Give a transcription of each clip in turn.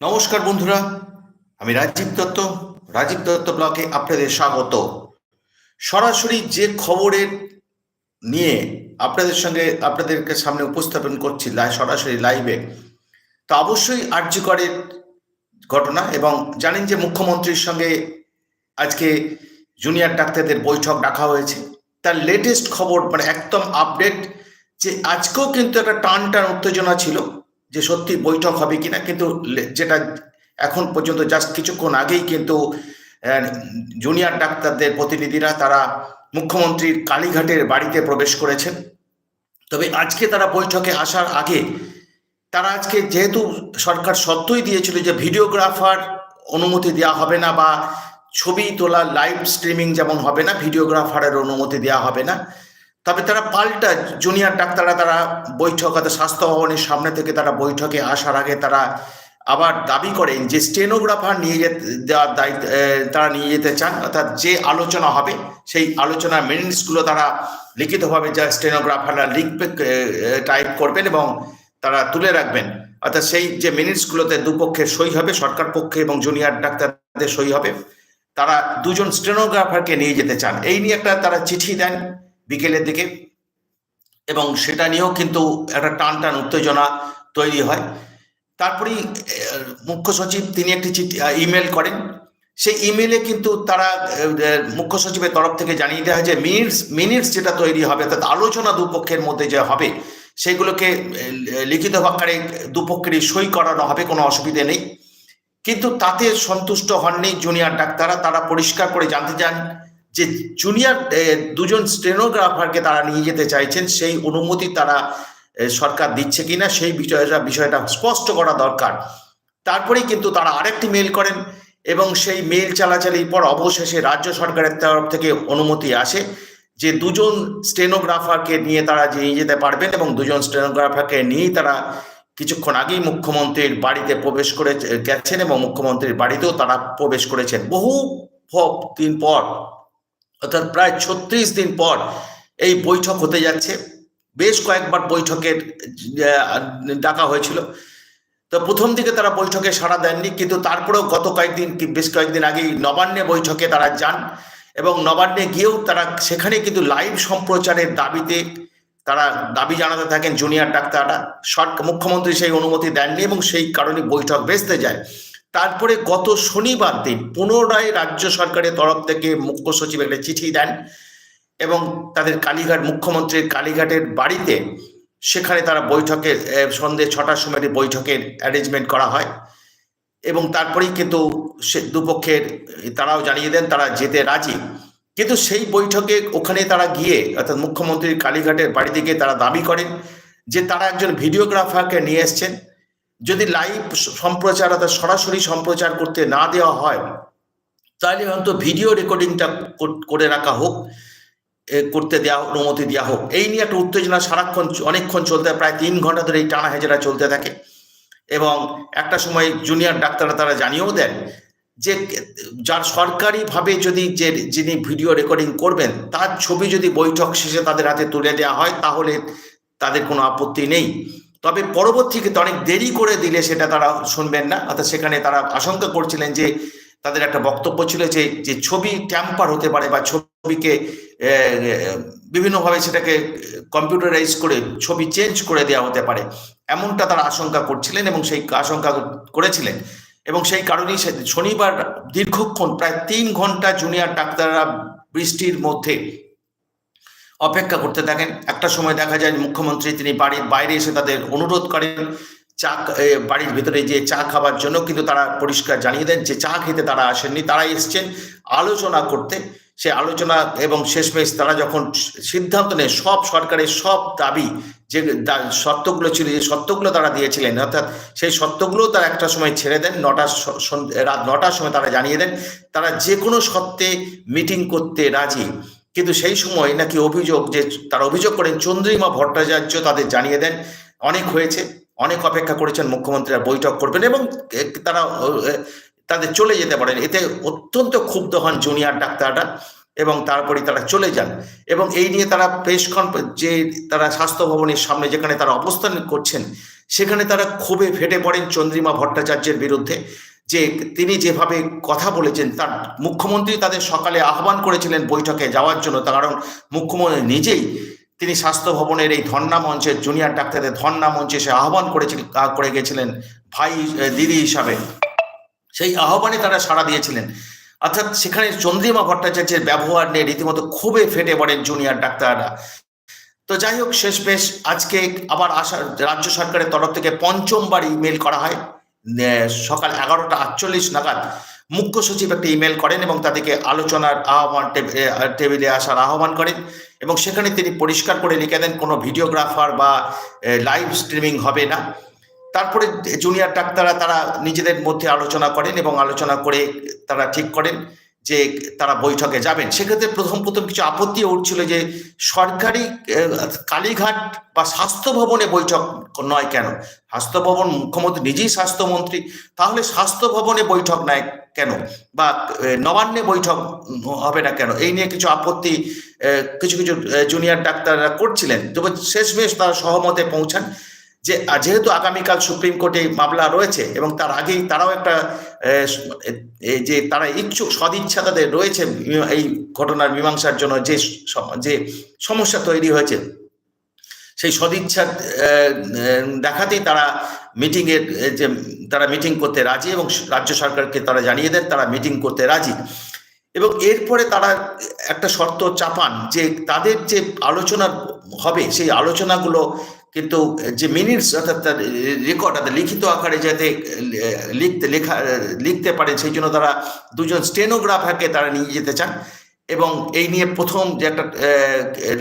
নমস্কার বন্ধুরা, আমি রাজীব দত্ত রাজীব দত্ত ব্লকে আপনাদের স্বাগত। সরাসরি যে খবরের নিয়ে আপনাদের সঙ্গে আপনাদেরকে সামনে উপস্থাপন করছি সরাসরি লাইভে তা অবশ্যই আর্যকরের ঘটনা এবং জানেন যে মুখ্যমন্ত্রীর সঙ্গে আজকে জুনিয়র ডাক্তারদের বৈঠক ডাকা হয়েছে। তার লেটেস্ট খবর মানে একদম আপডেট যে আজকেও কিন্তু একটা টান টান উত্তেজনা ছিল। যে সত্যি বৈঠক হবে কিনা, কিন্তু যেটা এখন পর্যন্ত জাস্ট কিছুক্ষণ আগেই কিন্তু জুনিয়র ডাক্তারদের প্রতিনিধিরা তারা মুখ্যমন্ত্রীর কালীঘাটের বাড়িতে প্রবেশ করেছেন। তবে আজকে তারা বৈঠকে আসার আগে, তারা আজকে যেহেতু সরকার সত্যই দিয়েছিল যে ভিডিওগ্রাফার অনুমতি দেওয়া হবে না বা ছবি তোলা লাইভ স্ট্রিমিং যেমন হবে না, ভিডিওগ্রাফারের অনুমতি দেওয়া হবে না তবে তারা পাল্টা জুনিয়র ডাক্তাররা তারা বৈঠক অর্থাৎ স্বাস্থ্য ভবনের সামনে থেকে তারা বৈঠকে আসার আগে তারা আবার দাবি করেন যে স্টেনোগ্রাফার নিয়ে যেতে দেওয়ার দায়িত্ব তারা নিয়ে যেতে চান। অর্থাৎ যে আলোচনা হবে, সেই আলোচনার মিনিটসগুলো তারা লিখিতভাবে যা স্টেনোগ্রাফাররা লিখবে টাইপ করবেন এবং তারা তুলে রাখবেন। অর্থাৎ সেই যে মিনিটসগুলোতে দুপক্ষের সই হবে, সরকার পক্ষে এবং জুনিয়র ডাক্তারদের সই হবে, তারা দুজন স্টেনোগ্রাফারকে নিয়ে যেতে চান। এই নিয়ে একটা তারা চিঠি দেন। বিকেলের দিকে। এবং সেটা নিয়েও কিন্তু একটা টান টান উত্তেজনা তৈরি হয়। তারপরেই মুখ্য সচিব তিনি একটি চিঠি ইমেল করেন। সেই ইমেলে কিন্তু তারা মুখ্য সচিবের তরফ থেকে জানিয়ে দেওয়া হয় যে মিনিটস মিনিটস যেটা তৈরি হবে, অর্থাৎ আলোচনা দুপক্ষের মধ্যে যে হবে সেগুলোকে লিখিত আকারে দুপক্ষেরই সই করানো হবে, কোনো অসুবিধে নেই। কিন্তু তাতে সন্তুষ্ট হননি জুনিয়র ডাক্তাররা, তারা পরিষ্কার করে জানতে চান যে জুনিয়র দুজন স্টেনোগ্রাফারকে তারা নিয়ে যেতে চাইছেন, সেই অনুমতি তারা সরকার দিচ্ছে কিনা, সেই বিষয়টা বিষয়টা স্পষ্ট করা দরকার। তারপরেই কিন্তু তারা আরেকটি মেল করেন এবং সেই মেল চালাচালির পর অবশেষে রাজ্য সরকারের তরফ থেকে অনুমতি আসে যে দুজন স্টেনোগ্রাফারকে নিয়ে তারা নিয়ে যেতে পারবেন এবং দুজন স্টেনোগ্রাফারকে নিয়েই তারা কিছুক্ষণ আগেই মুখ্যমন্ত্রীর বাড়িতে প্রবেশ করে, গেছেন এবং মুখ্যমন্ত্রীর বাড়িতেও তারা প্রবেশ করেছেন। বহু দিন পর অর্থাৎ প্রায় ছত্রিশ দিন পর এই বৈঠক হতে যাচ্ছে। বেশ কয়েকবার বৈঠকের ডাকা হয়েছিল। তো প্রথম দিকে তারা বৈঠকে সাড়া দেননি, কিন্তু তারপরেও গত কয়েকদিন কি, বেশ কয়েকদিন আগেই নবান্নে বৈঠকে তারা যান এবং নবান্নে গিয়েও তারা, সেখানে কিন্তু লাইভ সম্প্রচারের দাবিতে তারা দাবি জানাতে থাকেন জুনিয়র ডাক্তাররা। সরকার মুখ্যমন্ত্রী সেই অনুমতি দেননি এবং সেই কারণে বৈঠক বেসতে যায়। তারপরে গত শনিবার দিন পুনরায় রাজ্য সরকারের তরফ থেকে মুখ্য সচিব একটা চিঠি দেন এবং তাদের কালীঘাট মুখ্যমন্ত্রীর কালীঘাটের বাড়িতে সেখানে তারা বৈঠকে আহ, সন্ধ্যে ছটার সময় বৈঠকের অ্যারেঞ্জমেন্ট করা হয় এবং তারপরেই কিন্তু সে দুপক্ষের তারাও জানিয়ে দেন তারা যেতে রাজি। কিন্তু সেই বৈঠকে ওখানে তারা গিয়ে অর্থাৎ মুখ্যমন্ত্রীর কালীঘাটের বাড়িতে গিয়ে তারা দাবি করেন যে তারা একজন ভিডিওগ্রাফারকে নিয়ে এসছেন। যদি লাইভ সম্প্রচার অর্থাৎ সরাসরি সম্প্রচার করতে না দেওয়া হয়, তাহলে অন্তত ভিডিও রেকর্ডিংটা করে রাখা হোক করতে দেওয়া অনুমতি দেওয়া হোক। এই নিয়ে একটা উত্তেজনা সারাক্ষণ, অনেকক্ষণ চলতে প্রায় তিন ঘণ্টা ধরে এই টানা হেজরা চলতে থাকে। এবং একটা সময় জুনিয়র ডাক্তাররা তারা জানিয়েও দেন যে, যার সরকারিভাবে যদি যে, যিনি ভিডিও রেকর্ডিং করবেন, তার ছবি যদি বৈঠক শেষে তাদের হাতে তুলে দেওয়া হয়, তাহলে তাদের কোনো আপত্তি নেই। তবে পরবর্তীতে অনেক দেরি করে দিলে সেটা তারা শুনবেন না। অর্থাৎ সেখানে তারা আশঙ্কা করছিলেন যে তাদের একটা বক্তব্য ছিল যে যে ছবি ট্যাম্পার হতে পারে বা ছবিকে বিভিন্নভাবে সেটাকে কম্পিউটারাইজ করে, ছবি চেঞ্জ করে দেওয়া হতে পারে, এমনটা তারা আশঙ্কা করছিলেন এবং সেই আশঙ্কা করেছিলেন। এবং সেই কারণেই সে- শনিবার দীর্ঘক্ষণ, প্রায় তিন ঘণ্টা জুনিয়র ডাক্তাররা বৃষ্টির মধ্যে অপেক্ষা করতে থাকেন। একটা সময় দেখা যায় মুখ্যমন্ত্রী তিনি বাড়ির বাইরে এসে তাদের অনুরোধ করেন, চা বাড়ির ভিতরে যে চা খাবার জন্য। কিন্তু তারা পরিষ্কার জানিয়ে দেন যে চা খেতে তারা আসেননি তারা এসছেন আলোচনা করতে। সে আলোচনা এবং শেষমেশ তারা যখন সিদ্ধান্ত নেয়, সব সরকারের সব দাবি যে সত্যগুলো ছিল, যে সত্যগুলো তারা দিয়েছিলেন, অর্থাৎ সেই সত্যগুলো তারা একটা সময় ছেড়ে দেন, নটার রাত নটার সময় তারা জানিয়ে দেন, তারা যে কোনো সত্ত্বে মিটিং করতে রাজি। কিন্তু সেই সময় নাকি অভিযোগ যে তারা অভিযোগ করেন চন্দ্রিমা ভট্টাচার্য তাদের জানিয়ে দেন। অনেক হয়েছে, অনেক অপেক্ষা করেছেন মুখ্যমন্ত্রীরা বৈঠক করবেন এবং তারা তাদের চলে যেতে পারেন। এতে অত্যন্ত ক্ষুব্ধ হন জুনিয়র ডাক্তাররা এবং তারপরে তারা চলে যান এবং এই নিয়ে তারা প্রেস যে তারা স্বাস্থ্য ভবনের সামনে যেখানে তারা অবস্থান করছেন, সেখানে তারা ক্ষোভে ফেটে পড়েন চন্দ্রিমা ভট্টাচার্যের বিরুদ্ধে। যে তিনি যেভাবে কথা বলেছেন, তার মুখ্যমন্ত্রী তাদের সকালে আহ্বান করেছিলেন বৈঠকে যাওয়ার জন্য। কারণ মুখ্যমন্ত্রী নিজেই তিনি স্বাস্থ্য ভবনের এই ধর্ণা মঞ্চের জুনিয়র ডাক্তারদের ধর্ণা মঞ্চে সে আহ্বান করেছিলেন করে গেছিলেন ভাই দিদি হিসাবে। সেই আহ্বানে তারা সাড়া দিয়েছিলেন। অর্থাৎ সেখানে চন্দ্রিমা ভট্টাচার্যের ব্যবহার নিয়ে রীতিমতো খুবই ফেটে পড়েন জুনিয়র ডাক্তাররা। তো যাই হোক শেষ বেশ আজকে আবার আসা রাজ্য সরকারের তরফ থেকে পঞ্চমবার ইমেল করা হয়। সকাল এগারোটা আটচল্লিশ নাগাদ মুখ্য সচিব একটা ইমেল করেন এবং তাদেরকে আলোচনার আহ্বান টেবিলে আসার আহ্বান করেন এবং সেখানে তিনি পরিষ্কার করে লিখে দেন, কোনো ভিডিওগ্রাফার বা লাইভ স্ট্রিমিং হবে না। তারপরে জুনিয়র ডাক্তাররা তারা নিজেদের মধ্যে আলোচনা করেন এবং আলোচনা করে তারা ঠিক করেন। যে তারা বৈঠকে যাবেন, সেক্ষেত্রে প্রথম প্রথম কিছু আপত্তি উঠছিল যে সরকারি কালীঘাট বা স্বাস্থ্য ভবনে বৈঠক নয় কেন? স্বাস্থ্য ভবন মুখ্যমন্ত্রী নিজেই স্বাস্থ্যমন্ত্রী, তাহলে স্বাস্থ্য ভবনে বৈঠক নেয় কেন? বা নবান্নে বৈঠক হবে না কেন? এই নিয়ে কিছু আপত্তি কিছু কিছু জুনিয়র ডাক্তাররা করছিলেন। তবে শেষমেশ তারা সহমতে পৌঁছান। যে যেহেতু আগামীকাল সুপ্রিম কোর্টে মামলা রয়েছে এবং তার আগেই তারাও একটা যে তারা ইচ্ছুক সদিচ্ছা তাদের রয়েছে এই ঘটনার মীমাংসার জন্য যে যে সমস্যা তৈরি হয়েছে, সেই সদিচ্ছা দেখাতেই তারা মিটিংয়ের যে তারা মিটিং করতে রাজি এবং রাজ্য সরকারকে তারা জানিয়ে দেন, তারা মিটিং করতে রাজি। এবং এরপরে তারা একটা শর্ত চাপান যে তাদের যে আলোচনা হবে, সেই আলোচনাগুলো কিন্তু যে মিনিটস অর্থাৎ তার রেকর্ড অর্থাৎ লিখিত আকারে যাতে লিখতে, লেখা লিখতে পারে সেই জন্য তারা দুজন স্টেনোগ্রাফারকে তারা নিয়ে যেতে চান। এবং এই নিয়ে প্রথম যে একটা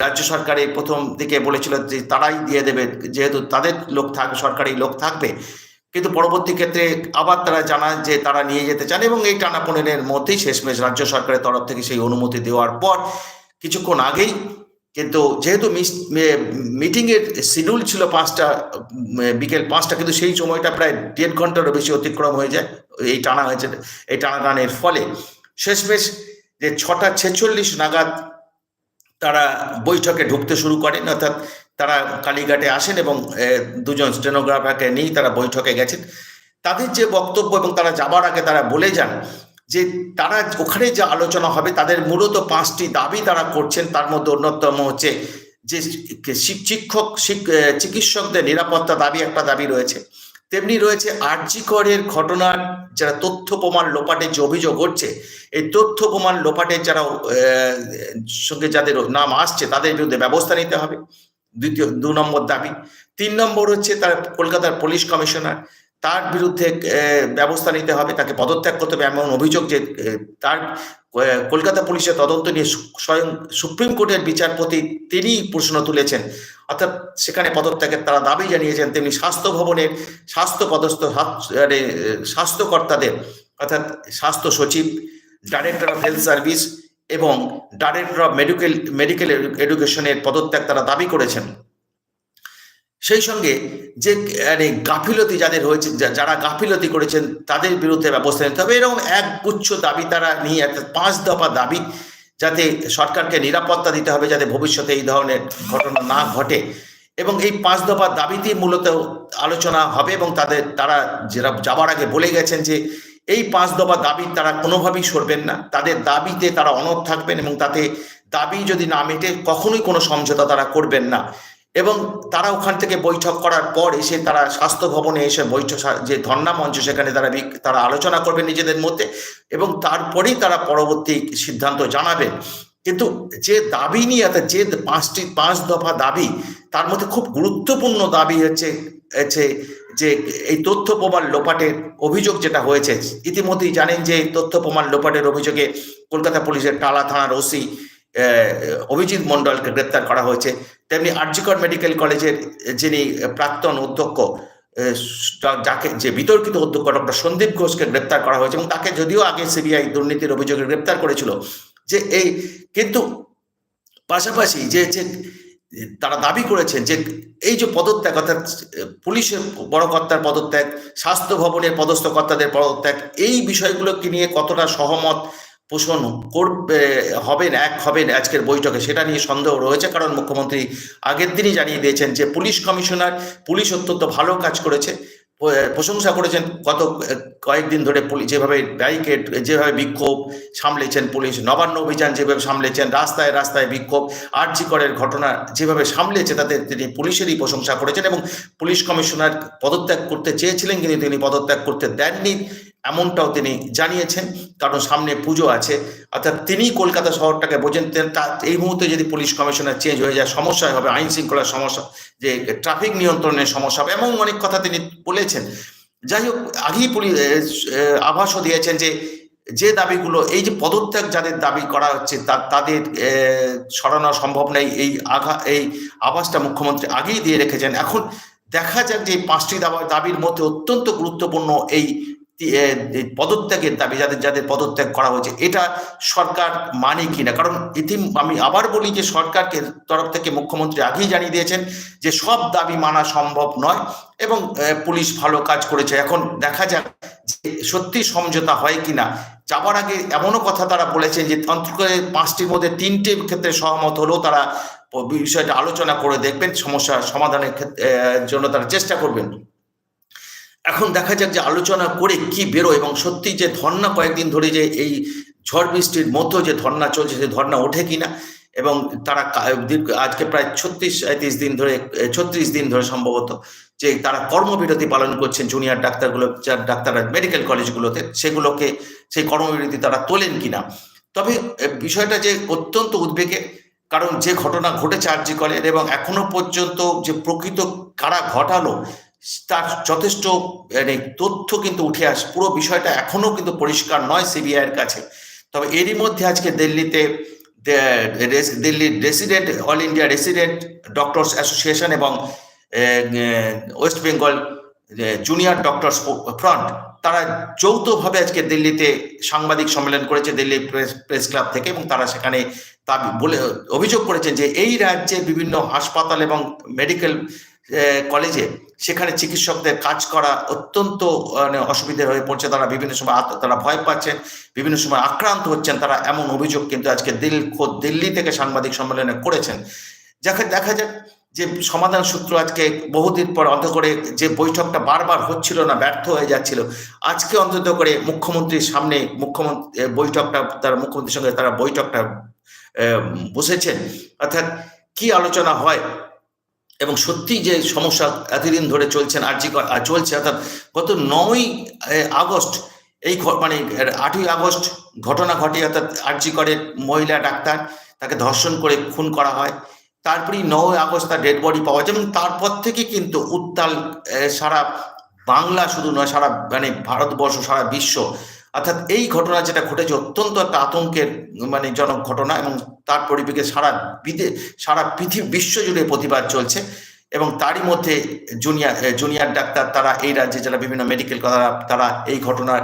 রাজ্য সরকারের প্রথম দিকে বলেছিল যে তারাই দিয়ে দেবে, যেহেতু তাদের লোক থাকবে সরকারি লোক থাকবে। কিন্তু পরবর্তী ক্ষেত্রে আবার তারা জানান যে তারা নিয়ে যেতে চান এবং এই টানাপোড়েনের মধ্যেই শেষমেশ রাজ্য সরকারের তরফ থেকে সেই অনুমতি দেওয়ার পর কিছুক্ষণ আগেই কিন্তু যেহেতু মিটিং এর শিডিউল ছিল পাঁচটা বিকেল পাঁচটা, কিন্তু সেই সময়টা প্রায় দেড় ঘন্টারও বেশি অতিক্রম হয়ে যায়, এই টানা হয়েছে, এই টানা টানের ফলে। শেষমেশ যে ছটা ছেচল্লিশ নাগাদ তারা বৈঠকে ঢুকতে শুরু করেন, অর্থাৎ তারা কালীঘাটে আসেন এবং দুজন স্টেনোগ্রাফারকে নিয়েই তারা বৈঠকে গেছেন। তাদের যে বক্তব্য এবং তারা যাবার আগে তারা বলে যান যে তারা ওখানে যে আলোচনা হবে, তাদের মূলত পাঁচটি দাবি তারা করছেন। তার মধ্যে অন্যতম হচ্ছে যে শিক্ষক চিকিৎসকদের নিরাপত্তা দাবি একটা দাবি রয়েছে। তেমনি রয়েছে আর্যিকরের ঘটনার যারা তথ্য প্রমাণ লোপাটের যে অভিযোগ হচ্ছে এই তথ্য প্রমাণ লোপাটের যারা সঙ্গে যাদের নাম আসছে, তাদের বিরুদ্ধে ব্যবস্থা নিতে হবে। দ্বিতীয়, দু নম্বর দাবি। তিন নম্বর হচ্ছে তার কলকাতার পুলিশ কমিশনার। তার বিরুদ্ধে ব্যবস্থা নিতে হবে, তাকে পদত্যাগ করতে হবে এমন অভিযোগ যে তার কলকাতা পুলিশের তদন্ত নিয়ে স্বয়ং সুপ্রিম কোর্টের বিচারপতি তিনি প্রশ্ন তুলেছেন। অর্থাৎ সেখানে পদত্যাগের তারা দাবি জানিয়েছেন তেমনি স্বাস্থ্য ভবনের স্বাস্থ্য পদস্থ মানে স্বাস্থ্যকর্তাদের, অর্থাৎ স্বাস্থ্য সচিব, ডাইরেক্টর অফ হেলথ সার্ভিস এবং ডাইরেক্টর অফ মেডিকেল মেডিকেল এডুকেশনের পদত্যাগ তারা দাবি করেছেন। সেই সঙ্গে যে মানে গাফিলতি যাদের হয়েছে যারা গাফিলতি করেছেন, তাদের বিরুদ্ধে ব্যবস্থা নিতে হবে। এরকম এক গুচ্ছ দাবি তারা নিয়ে পাঁচ দফা দাবি যাতে সরকারকে নিরাপত্তা দিতে হবে, যাতে ভবিষ্যতে এই ধরনের ঘটনা না ঘটে। এবং এই পাঁচ দফার দাবিতে মূলত আলোচনা হবে এবং তাদের, তারা যারা যাবার আগে বলে গেছেন যে, এই পাঁচ দফা দাবি তারা কোনোভাবেই সরবেন না। তাদের দাবিতে তারা অনড় থাকবেন এবং তাতে দাবি যদি না মেটে, কখনোই কোনো সমঝোতা তারা করবেন না। এবং তারা ওখান থেকে বৈঠক করার পর এসে তারা স্বাস্থ্য ভবনে এসে বৈঠক যে ধর্ণা মঞ্চ সেখানে তারা তারা আলোচনা করবে নিজেদের মধ্যে এবং তারপরেই তারা পরবর্তী সিদ্ধান্ত জানাবেন কিন্তু যে দাবি নিয়ে যে পাঁচটি, পাঁচ দফা দাবি, তার মধ্যে খুব গুরুত্বপূর্ণ দাবি হচ্ছে হচ্ছে যে এই তথ্য প্রমাণ লোপাটের অভিযোগ যেটা হয়েছে, ইতিমধ্যেই জানেন যে তথ্য প্রমাণ লোপাটের অভিযোগে কলকাতা পুলিশের টালা থানার ওসি অভিজিৎ মন্ডলকে গ্রেপ্তার করা হয়েছে। তেমনি আর্জিকর মেডিকেল কলেজের যিনি প্রাক্তন অধ্যক্ষ যাকে, যে বিতর্কিত অধ্যক্ষ ডক্টর সন্দীপ ঘোষকে গ্রেপ্তার করা হয়েছে এবং তাকে যদিও আগে সিবিআই দুর্নীতির অভিযোগে গ্রেপ্তার করেছিল, যে এই, কিন্তু পাশাপাশি যে যে তারা দাবি করেছেন যে এই যে পদত্যাগ অর্থাৎ, পুলিশের বড় কর্তার পদত্যাগ, স্বাস্থ্য ভবনের পদস্থ কর্তাদের পদত্যাগ, এই বিষয়গুলোকে নিয়ে কতটা সহমত পোষণ করবে হবেন এক হবেন আজকের বৈঠকে সেটা নিয়ে সন্দেহ রয়েছে, কারণ মুখ্যমন্ত্রী আগের দিনই জানিয়ে দিয়েছেন যে পুলিশ কমিশনার, পুলিশ অত্যন্ত ভালো কাজ করেছে প্রশংসা করেছেন, গত কয়েকদিন ধরে পুলিশ যেভাবে ব্যারিকেড, যেভাবে বিক্ষোভ সামলেছেন পুলিশ, নবান্ন অভিযান যেভাবে সামলেছেন, রাস্তায় রাস্তায় বিক্ষোভ, আরজি করের ঘটনা যেভাবে সামলেছে তাদের তিনি পুলিশেরই প্রশংসা করেছেন এবং পুলিশ কমিশনার পদত্যাগ করতে চেয়েছিলেন, কিন্তু তিনি পদত্যাগ করতে দেননি। এমনটাও তিনি জানিয়েছেন, কারণ সামনে পুজো আছে। অর্থাৎ তিনি কলকাতা শহরটাকে বোঝেন তা, এই মুহূর্তে যদি পুলিশ কমিশনার চেঞ্জ হয়ে যায়, সমস্যা হবে, আইন শৃঙ্খলার সমস্যা, যে ট্রাফিক নিয়ন্ত্রণের সমস্যা হবে, এমন অনেক কথা তিনি বলেছেন। যাই হোক, আগেই পুলিশ আভাসও দিয়েছেন যে যে দাবিগুলো, এই যে পদত্যাগ যাদের দাবি করা হচ্ছে তাদের সরানো সম্ভব নেই এই আঘা এই আভাসটা মুখ্যমন্ত্রী আগেই দিয়ে রেখেছেন। এখন দেখা যাক যে পাঁচটি দাবা- দাবির মধ্যে অত্যন্ত গুরুত্বপূর্ণ এই পদত্যাগের দাবি যাদের যাদের পদত্যাগ করা হয়েছে, এটা সরকার মানে কিনা? কারণ ইতি আমি আবার বলি যে সরকারকে তরফ থেকে মুখ্যমন্ত্রী আগেই জানিয়ে দিয়েছেন যে সব দাবি মানা সম্ভব নয় এবং পুলিশ ভালো কাজ করেছে। এখন দেখা যাক যে সত্যি সমঝোতা হয় কিনা। যাবার আগে এমনও কথা তারা বলেছেন যে অন্তত পাঁচটির মধ্যে তিনটে ক্ষেত্রে সহমত হলেও তারা বিষয়টা আলোচনা করে দেখবেন, সমস্যা সমাধানের জন্য তারা চেষ্টা করবেন। এখন দেখা যাক যে আলোচনা করে কি বেরোয় এবং সত্যি যে ধর্না কয়েকদিন ধরে যে এই ঝড় বৃষ্টির মধ্যে যে ধর্না চলছে, সে ধর্না ওঠে কিনা? এবং তারা আজকে প্রায় ছত্রিশ সাঁত্রিশ দিন ধরে ছত্রিশ দিন ধরে সম্ভবত যে তারা কর্মবিরতি পালন করছেন জুনিয়র ডাক্তারগুলো ডাক্তাররা মেডিকেল কলেজগুলোতে সেগুলোকে, সেই কর্মবিরতি তারা তোলেন কিনা? তবে বিষয়টা যে অত্যন্ত উদ্বেগে, কারণ যে ঘটনা ঘটেছে আরজি কলের এবং এখনও পর্যন্ত যে প্রকৃত কারা ঘটালো তার যথেষ্ট মানে তথ্য কিন্তু উঠে আসে, পুরো বিষয়টা এখনও কিন্তু পরিষ্কার নয় সিবিআই এর কাছে। তবে এরই মধ্যে আজকে দিল্লিতে দিল্লির resident, all India resident doctors association এবং West Bengal junior doctors front, তারা যৌথভাবে আজকে দিল্লিতে সাংবাদিক সম্মেলন করেছে, দিল্লি প্রেস প্রেস ক্লাব থেকে এবং তারা সেখানে তা বলে, অভিযোগ করেছেন যে এই রাজ্যে বিভিন্ন হাসপাতাল এবং মেডিকেল কলেজে সেখানে চিকিৎসকদের কাজ করা অত্যন্ত মানে অসুবিধে হয়ে পড়ছে। তারা বিভিন্ন সময় তারা ভয় পাচ্ছেন, বিভিন্ন সময় আক্রান্ত হচ্ছেন। তারা এমন অভিযোগ কিন্তু আজকে দিল খোদ দিল্লি থেকে সাংবাদিক সম্মেলনে করেছেন। যাকে, দেখা যাক যে সমাধান সূত্র আজকে বহুদিন পর অন্ত করে যে বৈঠকটা বারবার হচ্ছিল না, ব্যর্থ হয়ে যাচ্ছিল, আজকে অন্তত করে মুখ্যমন্ত্রীর সামনে মুখ্যমন্ত্রী বৈঠকটা, তারা মুখ্যমন্ত্রীর সঙ্গে তারা বৈঠকটা বসেছেন। অর্থাৎ কি আলোচনা হয় এবং সত্যি যে সমস্যা এতদিন ধরে চলছেন আর্জি চলছে, অর্থাৎ গত নয় আগস্ট, এই মানে আটই আগস্ট ঘটনা ঘটে, অর্থাৎ আর্জি করে মহিলা ডাক্তার, তাকে ধর্ষণ করে খুন করা হয়। তারপরেই নয় আগস্ট তার ডেড বডি পাওয়া যায় এবং তারপর থেকে কিন্তু উত্তাল সারা বাংলা শুধু নয়, সারা মানে ভারতবর্ষ, সারা বিশ্ব অর্থাৎ এই ঘটনা যেটা ঘটেছে অত্যন্ত একটা আতঙ্কের মানে জনক ঘটনা এবং তার পরিপ্রেক্ষিতে সারা সারা পৃথিবী, বিশ্ব জুড়ে প্রতিবাদ চলছে এবং তারই মধ্যে জুনিয়র জুনিয়র ডাক্তার তারা এই রাজ্যে যারা বিভিন্ন মেডিকেল তারা তারা এই ঘটনার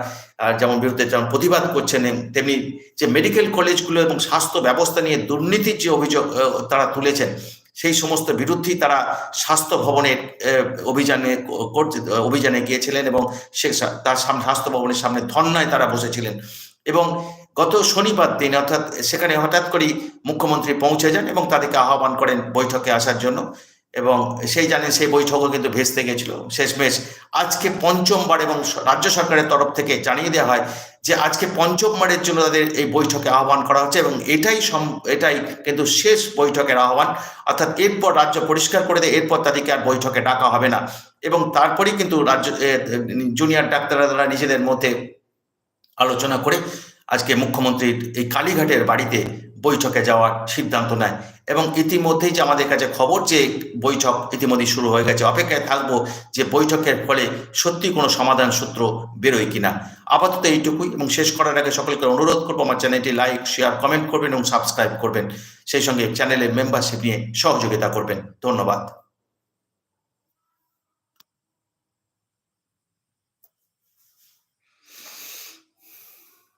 যেমন বিরুদ্ধে যেমন প্রতিবাদ করছেন তেমনি যে মেডিকেল কলেজগুলো এবং স্বাস্থ্য ব্যবস্থা নিয়ে দুর্নীতির যে অভিযোগ তারা তুলেছেন সেই সমস্ত বিরুদ্ধেই তারা স্বাস্থ্য ভবনের অভিযানে অভিযানে গিয়েছিলেন এবং সা- তার সামনে, স্বাস্থ্য ভবনের সামনে ধর্নায় তারা বসেছিলেন। এবং গত শনিবার দিন, অর্থাৎ সেখানে হঠাৎ করেই মুখ্যমন্ত্রী পৌঁছে যান এবং তাদেরকে আহ্বান করেন বৈঠকে আসার জন্য। এবং সেই জানেন সেই বৈঠকও কিন্তু ভেস্তে গেছিল। শেষমেশ আজকে পঞ্চমবার এবং রাজ্য সরকারের তরফ থেকে জানিয়ে দেওয়া হয় যে আজকে পঞ্চমবারের জন্য তাদের এই বৈঠকে আহ্বান করা হচ্ছে এবং এটাই এটাই কিন্তু শেষ বৈঠকের আহ্বান। অর্থাৎ এরপর রাজ্য পরিষ্কার করে দেয়, এরপর তাদেরকে আর বৈঠকে ডাকা হবে না। এবং তারপরেই কিন্তু রাজ্য জুনিয়র ডাক্তাররা তারা নিজেদের মধ্যে আলোচনা করে আজকে মুখ্যমন্ত্রীর এই কালীঘাটের বাড়িতে বৈঠকে যাওয়ার সিদ্ধান্ত নেয় এবং ইতিমধ্যেই যে আমাদের কাছে খবর যে বৈঠক ইতিমধ্যেই শুরু হয়ে গেছে, অপেক্ষায় থাকব যে বৈঠকের ফলে সত্যি কোনো সমাধান সূত্র বেরোয় কিনা। আপাতত এইটুকুই এবং শেষ করার আগে সকলকে অনুরোধ করব আমার চ্যানেলটি লাইক, শেয়ার, কমেন্ট করবেন এবং সাবস্ক্রাইব করবেন। সেই সঙ্গে চ্যানেলের মেম্বারশিপ নিয়ে সহযোগিতা করবেন। ধন্যবাদ।